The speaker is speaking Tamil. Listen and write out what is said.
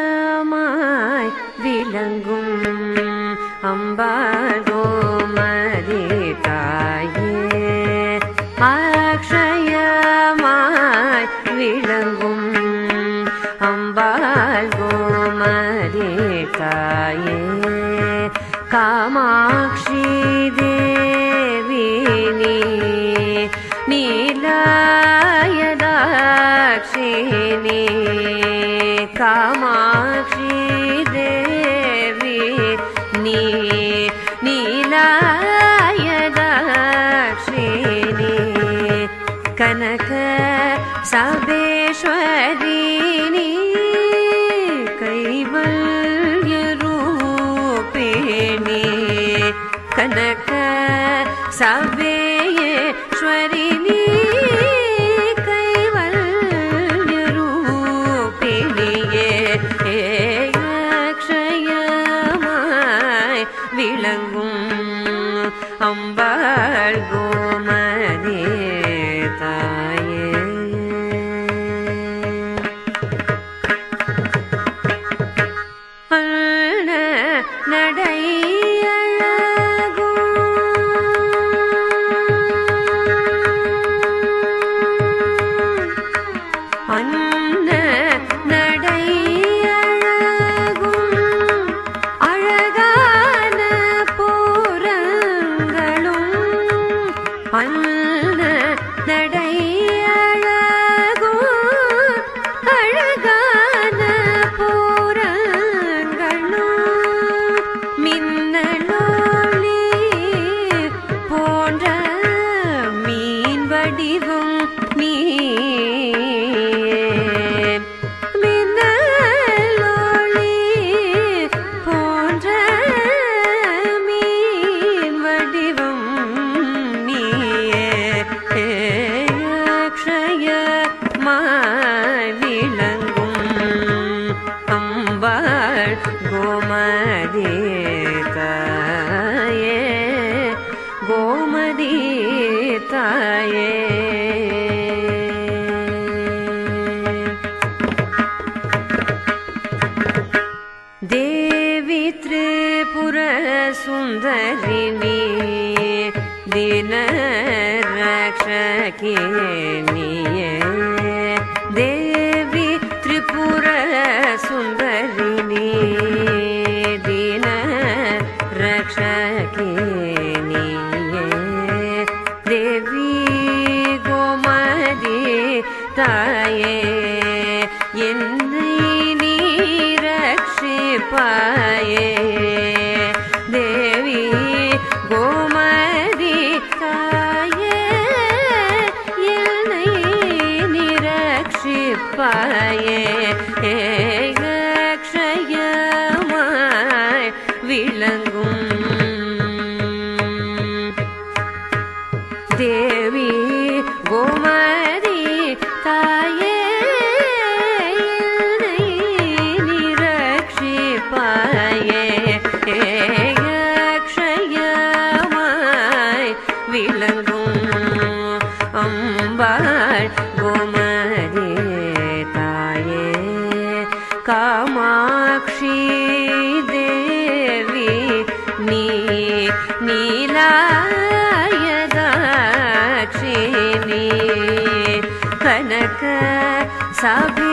அக்ஷயமாய் விளங்கும் அம்பாள் கோமதி தாயே அக்ஷயமாய் விளங்கும் அம்பாள் கோமதி தாயே காமாட்சி கனக சபேஸ்வரி நீ கைவல்ய ரூபிணி கனக சபேஸ்வரி நீ கைவல்ய ரூபிணியே அக்ஷயமாய் விளங்கும் அம்பாள் கோமதி. गोमदीताये गोमदीताये देवी त्रिपुरसुन्दरिणी दीन रक्षिनी रक्षा की தேவி கோமதி தாயே நிரக்ஷிப்பாயே அக்ஷயமாய் விளங்கும் அம்பாள் கோமதி. ಸಾಗು